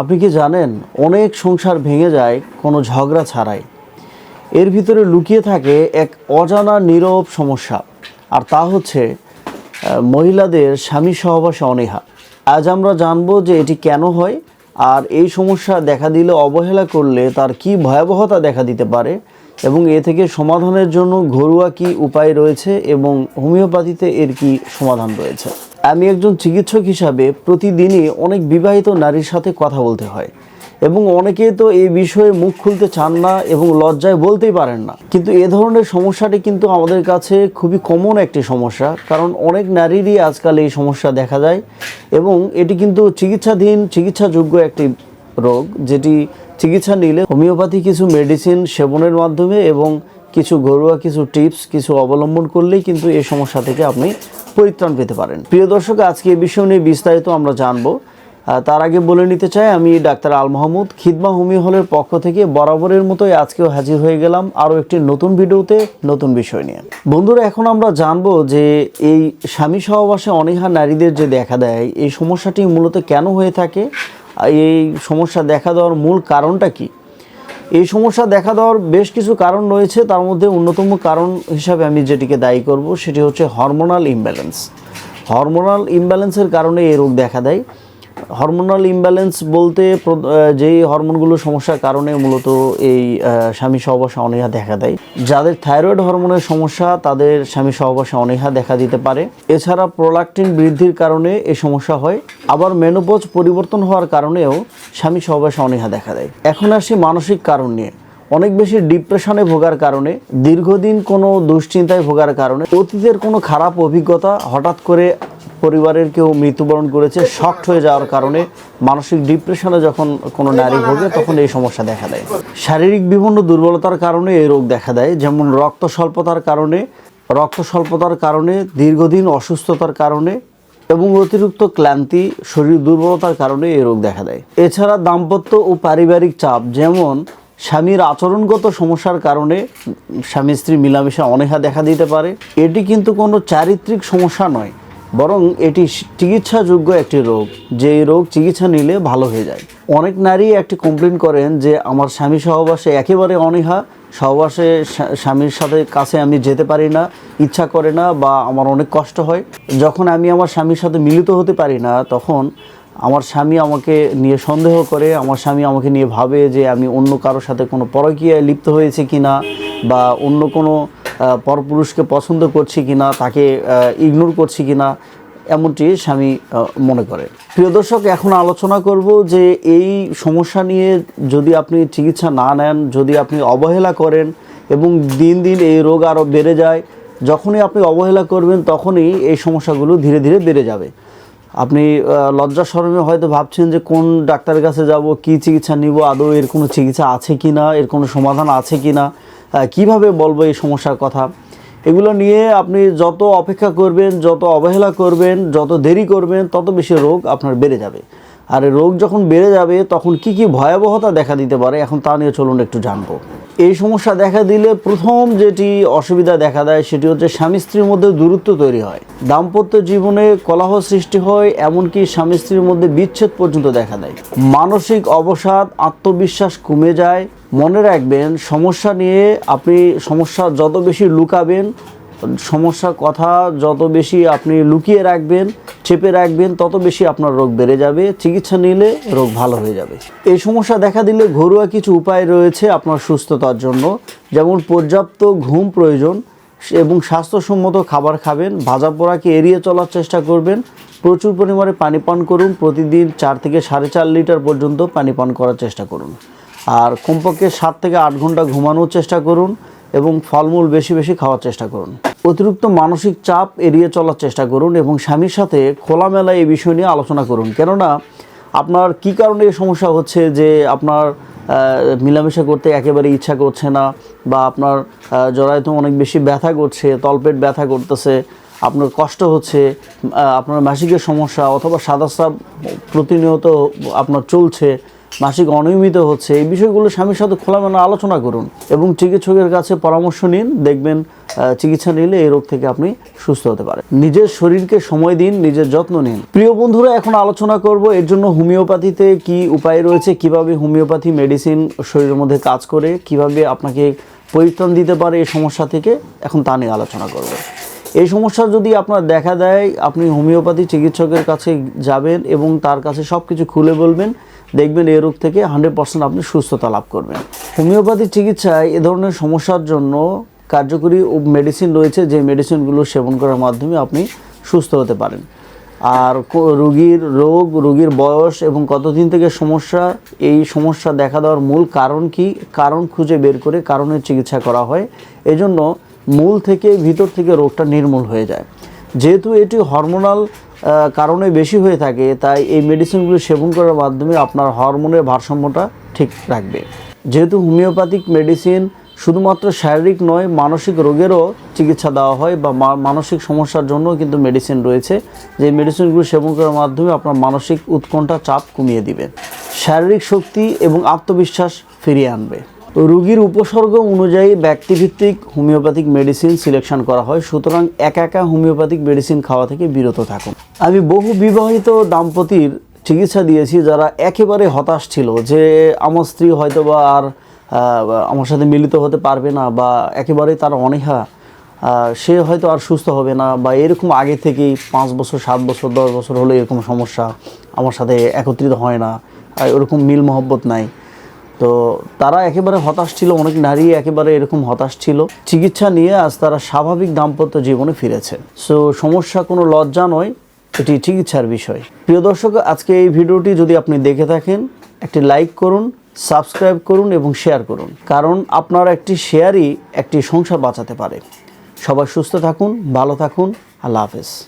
আপনি কি জানেন, অনেক সংসার ভেঙে যায়, কোনো ঝগড়া ছাড়াই। এর ভিতরে লুকিয়ে থাকে এক অজানা নীরব সমস্যা, আর তা হচ্ছে মহিলাদের স্বামী সহবাসে অনীহা। আজ আমরা জানব যে এটি কেন হয়, আর এই সমস্যা দেখা দিলে অবহেলা করলে তার কি ভয়াবহতা দেখা দিতে পারে, এবং এ থেকে সমাধানের জন্য ঘরোয়া কি উপায় রয়েছে, এবং হোমিওপ্যাথিতে এর কি সমাধান রয়েছে। আমি একজন চিকিৎসক হিসাবে প্রতিদিনই অনেক বিবাহিত নারীর সাথে কথা বলতে হয়। এবং অনেকে তো এই বিষয়ে মুখ খুলতে চান না এবং লজ্জায় বলতেই পারেন না। কিন্তু এ ধরনের সমস্যাটি কিন্তু আমাদের কাছে খুবই কমন একটি সমস্যা, কারণ অনেক নারীরই আজকাল এই সমস্যা দেখা যায় এবং এটি কিন্তু চিকিৎসাধীন, চিকিৎসাযোগ্য একটি রোগ, যেটি চিকিৎসা নিলে হোমিওপ্যাথি কিছু মেডিসিন সেবনের মাধ্যমে এবং কিছু ঘরোয়া কিছু টিপস কিছু অবলম্বন করলেই কিন্তু এই সমস্যা থেকে আপনি পরিত্রাণ পেতে পারেন। প্রিয় দর্শক, আজকে এই বিষয় নিয়ে বিস্তারিত আমরা জানব। তার আগে বলে নিতে চাই, আমি ডাক্তার আল মাহমুদ, খিদমা হোমিও হলের পক্ষ থেকে বরাবরের মতোই আজকেও হাজির হয়ে গেলাম আরও একটি নতুন ভিডিওতে নতুন বিষয় নিয়ে। বন্ধুরা, এখন আমরা জানব যে এই স্বামী সহবাসে অনীহা নারীদের যে দেখা দেয়, এই সমস্যাটি মূলত কেন হয়ে থাকে? এই সমস্যা দেখা দেওয়ার মূল কারণটা কি? এই সমস্যা দেখা দেওয়ার বেশ কিছু কারণ রয়েছে। তার মধ্যে অন্যতম কারণ হিসাবে আমি যেটিকে দায়ী করব, সেটি হচ্ছে হরমোনাল ইমব্যালেন্স হরমোনাল ইমব্যালেন্সের কারণে এই রোগ দেখা দেয়। হরমোনাল ইমব্যালেন্স বলতে যেই হরমোনগুলো সমস্যার কারণে মূলত এই স্বামী সহবাসে অনীহা দেখা দেয়। যাদের থাইরয়েড হরমোনের সমস্যা, তাদের স্বামী সহবাসে অনীহা দেখা দিতে পারে। এছাড়া প্রোলাকটিন বৃদ্ধির কারণে এই সমস্যা হয়। আবার মেনোপজ পরিবর্তন হওয়ার কারণেও স্বামী সহবাসে অনীহা দেখা দেয়। এখন আসি মানসিক কারণ নিয়ে। অনেক বেশি ডিপ্রেশনে ভোগার কারণে, দীর্ঘদিন কোনো দুশ্চিন্তায় ভোগার কারণে, অতীতের কোনো খারাপ অভিজ্ঞতা হঠাৎ করে পরিবারের কেউ মৃত্যুবরণ করেছে শক্ট হয়ে যাওয়ার কারণে মানসিক ডিপ্রেশনে যখন কোনো নারী ভোগে, তখন এই সমস্যা দেখা দেয়। শারীরিক বিভিন্ন দুর্বলতার কারণে এই রোগ দেখা দেয়, যেমন রক্ত স্বল্পতার কারণে, রক্ত স্বল্পতার কারণে, দীর্ঘদিন অসুস্থতার কারণে এবং অতিরিক্ত ক্লান্তি, শরীর দুর্বলতার কারণে এই রোগ দেখা দেয়। এছাড়া দাম্পত্য ও পারিবারিক চাপ, যেমন স্বামীর আচরণগত সমস্যার কারণে স্বামী স্ত্রী মিলামেশা অনীহা দেখা দিতে পারে। এটি কিন্তু কোনো চারিত্রিক সমস্যা নয়। বরং এটি চিকিৎসাযোগ্য একটি রোগ যে রোগ চিকিৎসা নিলে ভালো হয়ে যায়। অনেক নারী একটি কমপ্লেন করেন যে, আমার স্বামী সহবাসে একেবারে অনীহা, সহবাসে স্বামীর সাথে কাছে আমি যেতে পারি না, ইচ্ছা করে না বা আমার অনেক কষ্ট হয়। যখন আমি আমার স্বামীর সাথে মিলিত হতে পারি না, তখন আমার স্বামী আমাকে নিয়ে সন্দেহ করে, আমার স্বামী আমাকে নিয়ে ভাবে যে আমি অন্য কারোর সাথে কোনো পরকীয়ায় লিপ্ত হয়েছে কি না বা অন্য কোনো পরপুরুষকে পছন্দ করছি কি না তাকে ইগনোর করছি কি না এমনটি স্বামী মনে করে। প্রিয় দর্শক, এখন আলোচনা করব যে এই সমস্যা নিয়ে যদি আপনি চিকিৎসা না নেন, যদি আপনি অবহেলা করেন এবং দিন দিন এই রোগ আরও বেড়ে যায়, যখনই আপনি অবহেলা করবেন তখনই এই সমস্যাগুলো ধীরে ধীরে বেড়ে যাবে। আপনি লজ্জা শরমে হয়তো ভাবছেন যে কোন ডাক্তারের কাছে যাব, কি চিকিৎসা নিব, আদৌ এর কোনো চিকিৎসা আছে কি না এর কোনো সমাধান আছে কি না কীভাবে বলব এই সমস্যার কথা? এগুলো নিয়ে আপনি যত অপেক্ষা করবেন, যত অবহেলা করবেন, যত দেরি করবেন, তত বেশি রোগ আপনার বেড়ে যাবে। আর রোগ যখন বেড়ে যাবে, তখন কি কি ভয়াবহতা দেখা দিতে পারে? এখন তা নিয়ে চলুন একটু জানব। এই সমস্যা দেখা দিলে প্রথম যেটি অসুবিধা দেখা দেয় সেটি হচ্ছে স্বামী স্ত্রীর মধ্যে দূরত্ব তৈরি হয়। দাম্পত্য জীবনে কলাহ সৃষ্টি হয়, এমনকি স্বামী স্ত্রীর মধ্যে বিচ্ছেদ পর্যন্ত দেখা দেয়। মানসিক অবসাদ, আত্মবিশ্বাস কমে যায়। মনে রাখবেন, সমস্যা নিয়ে আপনি সমস্যা যত বেশি লুকাবেন সমস্যার কথা যত বেশি আপনি লুকিয়ে রাখবেন, চেপে রাখবেন, তত বেশি আপনার রোগ বেড়ে যাবে। চিকিৎসা নিলে রোগ ভালো হয়ে যাবে। এই সমস্যা দেখা দিলে ঘরোয়া কিছু উপায় রয়েছে আপনার সুস্থতার জন্য। যেমন পর্যাপ্ত ঘুম প্রয়োজন এবং স্বাস্থ্যসম্মত খাবার খাবেন, ভাজা পোড়াকে এড়িয়ে চলার চেষ্টা করবেন, প্রচুর পরিমাণে পানি পান করুন, প্রতিদিন চার থেকে সাড়ে চার লিটার পর্যন্ত পানি পান করার চেষ্টা করুন। আর কমপক্ষে সাত থেকে আট ঘণ্টা ঘুমানোর চেষ্টা করুন। এবং ফলমূল বেশি বেশি খাওয়ার চেষ্টা করুন। অতিরিক্ত মানসিক চাপ এড়িয়ে চলার চেষ্টা করুন এবং স্বামীর সাথে খোলামেলা এই বিষয় নিয়ে আলোচনা করুন। কেননা আপনার কি কারণে এই সমস্যা হচ্ছে যে আপনার মেলামেশা করতে একেবারে ইচ্ছা করছে না বা আপনার জরায়ুতে অনেক বেশি ব্যথা করছে, তলপেট ব্যথা করতেছে, আপনার কষ্ট হচ্ছে আপনার মাসিকের সমস্যা অথবা সাদা প্রতিনিয়ত আপনার চলছে মাসিক অনিয়মিত হচ্ছে। এই বিষয়গুলো স্বামীর সাথে খোলামেলা আলোচনা করুন এবং চিকিৎসকের কাছে পরামর্শ নিন। দেখবেন চিকিৎসা নিলে এই রোগ থেকে আপনি সুস্থ হতে পারেন। নিজের শরীরকে সময় দিন, নিজের যত্ন নিন। প্রিয় বন্ধুরা, এখন আলোচনা করব এর জন্য হোমিওপ্যাথিতে কি উপায় রয়েছে, কীভাবে হোমিওপ্যাথি মেডিসিন শরীরের মধ্যে কাজ করে, কীভাবে আপনাকে পরিত্রাণ দিতে পারে এই সমস্যা থেকে, এখন তা নিয়ে আলোচনা করব। এই সমস্যা যদি আপনার দেখা দেয়, আপনি হোমিওপ্যাথি চিকিৎসকের কাছে যাবেন এবং তার কাছে সব কিছু খুলে বলবেন। দেখবেন এই রোগ থেকে হান্ড্রেড পার্সেন্ট আপনি সুস্থতা লাভ করবেন। হোমিওপ্যাথি চিকিৎসায় এ ধরনের সমস্যার জন্য কার্যকরী মেডিসিন রয়েছে যে মেডিসিনগুলো সেবন করার মাধ্যমে আপনি সুস্থ হতে পারেন। আর রোগীর রোগ, রোগীর বয়স এবং কতদিন থেকে সমস্যা, এই সমস্যা দেখা দেওয়ার মূল কারণ কি, কারণ খুঁজে বের করে কারণের চিকিৎসা করা হয়। এজন্য মূল থেকে ভিতর থেকে রোগটা নির্মূল হয়ে যায়। যেহেতু এটি হরমোনাল কারণে বেশি হয়ে থাকে, তাই এই মেডিসিনগুলো সেবন করার মাধ্যমে আপনার হরমোনের ভারসাম্যটা ঠিক রাখবে। যেহেতু হোমিওপ্যাথিক মেডিসিন শুধুমাত্র শারীরিক নয়, মানসিক রোগেরও চিকিৎসা দেওয়া হয় বা মানসিক সমস্যার জন্য কিন্তু মেডিসিন রয়েছে, যে মেডিসিনগুলো সেবন করার মাধ্যমে আপনার মানসিক উৎকণ্ঠা চাপ কমিয়ে দিবে। শারীরিক শক্তি এবং আত্মবিশ্বাস ফিরিয়ে আনবে। রোগীর উপসর্গ অনুযায়ী ব্যক্তিভিত্তিক হোমিওপ্যাথিক মেডিসিন সিলেকশন করা হয়, সুতরাং একা একা হোমিওপ্যাথিক মেডিসিন খাওয়া থেকে বিরত থাকুন। আমি বহু বিবাহিত দাম্পতির চিকিৎসা দিয়েছি যারা একেবারে হতাশ ছিল যে আমার স্ত্রী হয়তো বা আর আমার সাথে মিলিত হতে পারবে না বা একেবারে তার অনীহা সে হয়তো আর সুস্থ হবে না বা এরকম আগে থেকেই পাঁচ বছর, সাত বছর, দশ বছর হলে এরকম সমস্যা, আমার সাথে একত্রিত হয় না ওরকম মিল মহব্বত নাই। তো তারা একেবারে হতাশ ছিল, অনেক নারী একেবারে এরকম হতাশ ছিল। চিকিৎসা নিয়ে আজ তারা স্বাভাবিক দাম্পত্য জীবনে ফিরেছে। সো সমস্যা কোনো লজ্জা নয়, এটি চিকিৎসার বিষয়। প্রিয় দর্শক, আজকে এই ভিডিওটি যদি আপনি দেখে থাকেন, একটি লাইক করুন, সাবস্ক্রাইব করুন এবং শেয়ার করুন। কারণ আপনার একটি শেয়ারই একটি সংসার বাঁচাতে পারে। সবাই সুস্থ থাকুন, ভালো থাকুন, আল্লাহ হাফেজ।